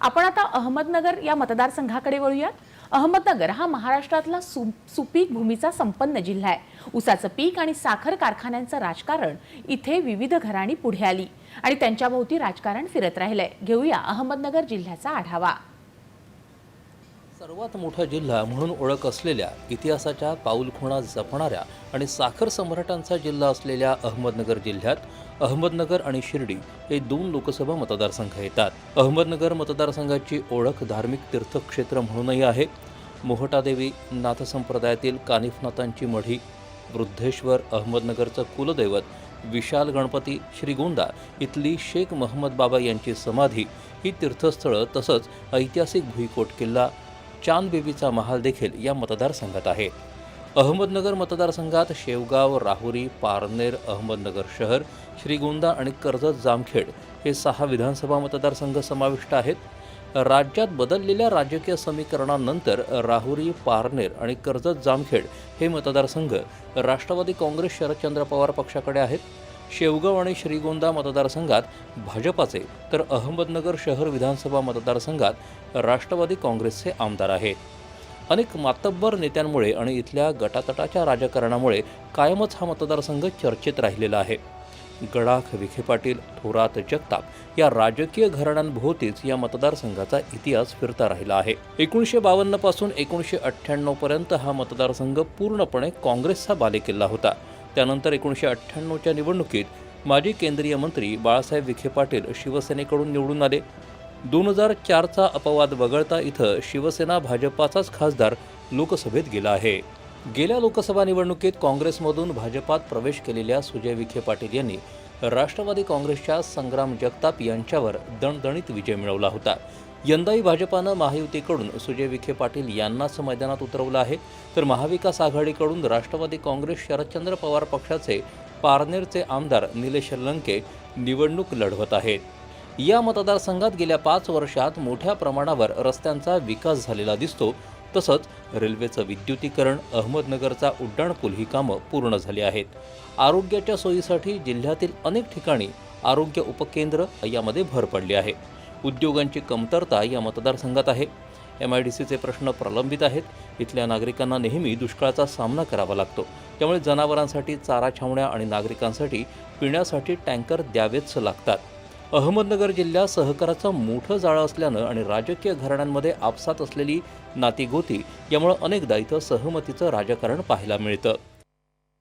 आपण आता अहमदनगर या मतदारसंघाकडे वळूयात. अहमदनगर हा महाराष्ट्रातला सु सुपीक भूमीचा संपन्न जिल्हा आहे. ऊसाचं पीक आणि साखर कारखान्यांचं राजकारण इथे विविध घराणी पुढे आली. आणि त्यांच्या भोवती राजकारण फिरत राहिलंय. घेऊया अहमदनगर जिल्ह्याचा आढावा. सर्वात मोठा जिल्हा म्हणून ओळख असलेल्या इतिहासाच्या पाऊलखुणा जपणाऱ्या आणि साखर सम्राटांचा जिल्हा असलेल्या अहमदनगर जिल्ह्यात अहमदनगर आणि शिर्डी हे दोन लोकसभा मतदारसंघ येतात. अहमदनगर मतदारसंघाची ओळख धार्मिक तीर्थक्षेत्र म्हणूनही आहे. मोहटादेवी नाथ संप्रदायातील कानिफनाथांची मढी वृद्धेश्वर अहमदनगरचं कुलदैवत विशाल गणपती श्रीगोंदा इथली शेख महम्मद बाबा यांची समाधी ही तीर्थस्थळं तसंच ऐतिहासिक भुईकोट किल्ला चांदबेबीचा महाल देखील या मतदारसंघात आहे. अहमदनगर मतदारसंघात शेवगाव राहुरी पारनेर अहमदनगर शहर श्रीगोंदा आणि कर्जत जामखेड हे सहा विधानसभा मतदारसंघ समाविष्ट आहेत. राज्यात बदललेल्या राजकीय समीकरणानंतर राहुरी पारनेर आणि कर्जत जामखेड हे मतदारसंघ राष्ट्रवादी काँग्रेस शरदचंद्र पवार पक्षाकडे आहेत. शेवगाव आणि श्रीगोंदा मतदारसंघात भाजपाचे तर अहमदनगर शहर विधानसभा मतदारसंघात राष्ट्रवादी काँग्रेसचे आमदार आहेत. अनेक मातब्बर नेत्यांमुळे आणि इथल्या गटातटाच्या राजकारणामुळे कायमच हा मतदारसंघ चर्चेत राहिलेला आहे. गडाख विखे पाटील थोरात जगताप या राजकीय घराण्यांभोवतीच या मतदारसंघाचा इतिहास फिरता राहिला आहे. एकोणीसशे बावन्नपासून एकोणीसशे अठ्ठ्याण्णव पर्यंत हा मतदारसंघ पूर्णपणे काँग्रेसचा बालेकिल्ला होता. त्यानंतर एकोणीसशे अठ्ठ्याण्णवच्या निवडणुकीत माजी केंद्रीय मंत्री बाळासाहेब विखे पाटील शिवसेनेकडून निवडून आले. दोन हजार चारचा अपवाद वगळता इथं शिवसेना भाजपाचाच खासदार लोकसभेत गेला आहे. गेल्या लोकसभा निवडणुकीत काँग्रेसमधून भाजपात प्रवेश केलेल्या सुजय विखे पाटील यांनी राष्ट्रवादी काँग्रेसच्या संग्राम जगताप यांच्यावर दणदणीत विजय मिळवला होता. यंदाही भाजपानं महायुतीकडून सुजय विखे पाटील यांनाच मैदानात उतरवलं आहे. तर महाविकास आघाडीकडून राष्ट्रवादी काँग्रेस शरदचंद्र पवार पक्षाचे पारनेरचे आमदार निलेश लंके निवडणूक लढवत आहेत. या मतदारसंघात गेल्या पाच वर्षात मोठ्या प्रमाणावर रस्त्यांचा विकास झालेला दिसतो. तसंच रेल्वेचं विद्युतीकरण अहमदनगरचा उड्डाणपूल ही कामं पूर्ण झाली आहेत. आरोग्याच्या सोयीसाठी जिल्ह्यातील अनेक ठिकाणी आरोग्य उपकेंद्र यामध्ये भर पडली आहे. उद्योगांची कमतरता या मतदारसंघात आहे. एम आय डी सीचे प्रश्न प्रलंबित आहेत. इथल्या नागरिकांना नेहमी दुष्काळाचा सामना करावा लागतो. त्यामुळे जनावरांसाठी चारा छावण्या आणि नागरिकांसाठी पिण्यासाठी टँकर द्यावेच लागतात. अहमदनगर जिल्ह्यात सहकाराचं मोठं जाळं असल्यानं आणि राजकीय घराण्यांमध्ये आपसात असलेली नातीगोती यामुळं अनेकदा इथं सहमतीचं राजकारण पाहायला मिळतं.